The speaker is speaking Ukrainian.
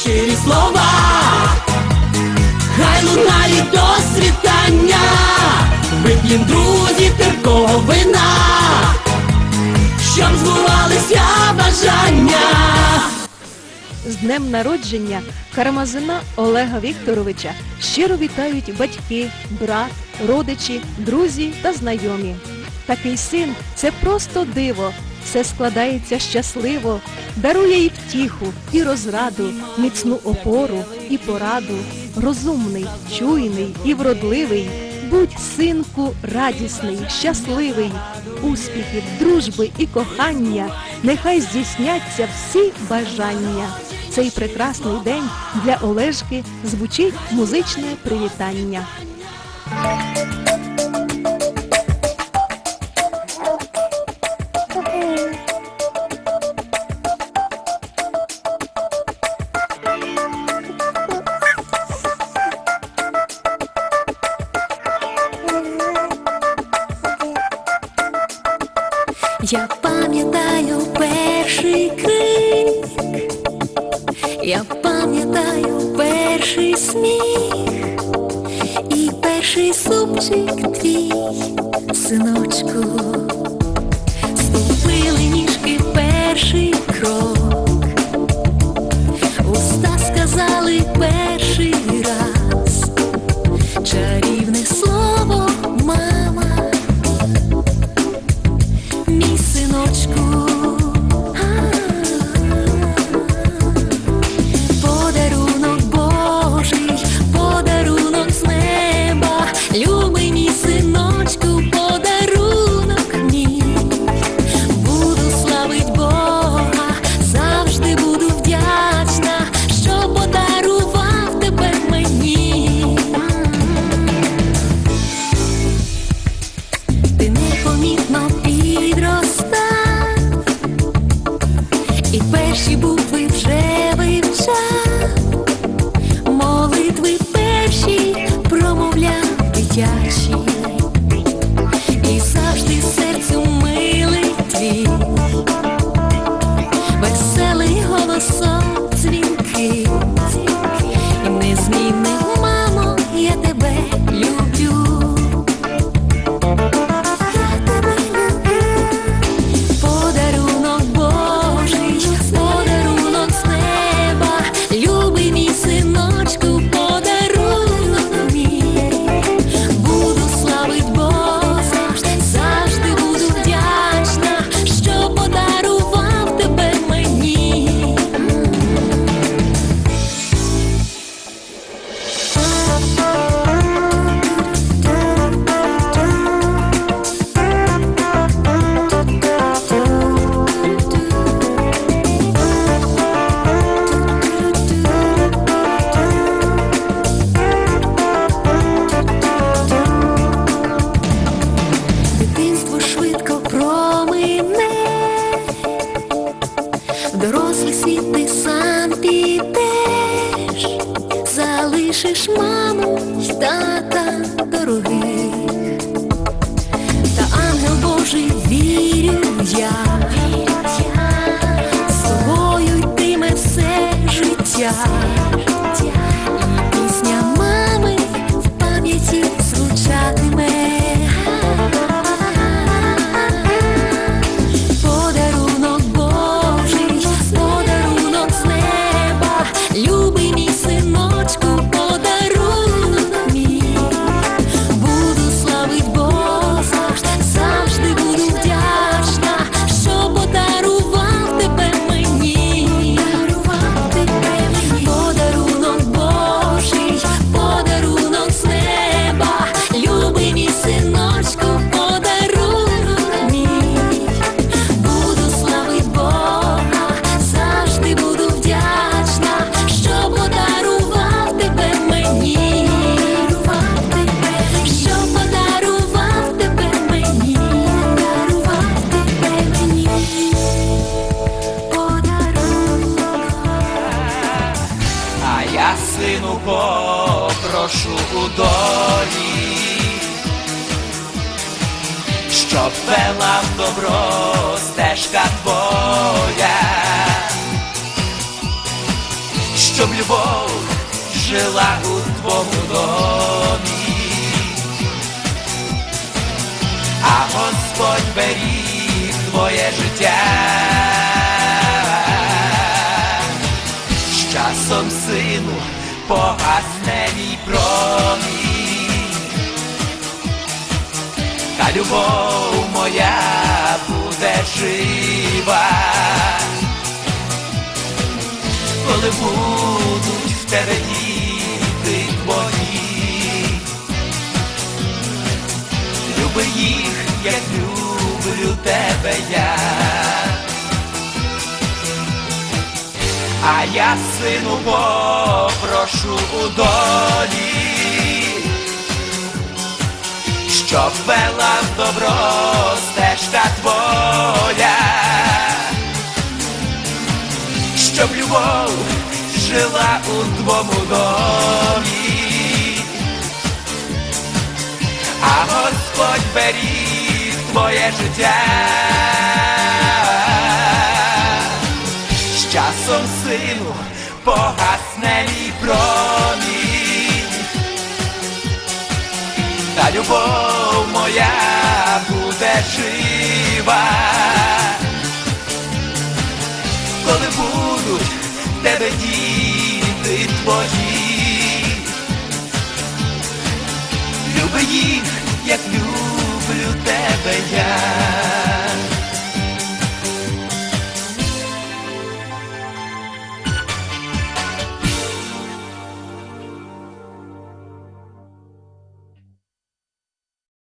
щирі слова, хай лунають до світання, вип'єм друзі терпкого вина, щоб збувалися бажання. З днем народження Карамазина Олега Вікторовича щиро вітають батьки, брат, родичі, друзі та знайомі. Такий син це просто диво. Все складається щасливо, дарує і втіху, і розраду, міцну опору і пораду. Розумний, чуйний і вродливий. Будь, синку, радісний, щасливий, успіхів, дружби і кохання, нехай здійсняться всі бажання. Цей прекрасний день для Олежки звучить музичне привітання. Я пам'ятаю перший крик, я пам'ятаю перший сміх. І перший супчик твій, синочку, ступили ніжки перший Ти непомітно підростав, і перші букви вже вивчав, залишиш маму й тата дорогих, я попрошу у долі, щоб вела в добро стежка твоя, щоб любов жила у твому домі, а Господь беріг твоє життя. Погасне мій промінь, та любов моя буде жива, коли будуть в тебе діти твої, люби їх, як люблю тебе я. А я сину попрошу у долі, щоб вела в добро стежка твоя, щоб любов жила у твому домі, а Господь беріг твоє життя. Часом сину погасне мій промінь, та любов моя буде жива, коли будуть тебе діти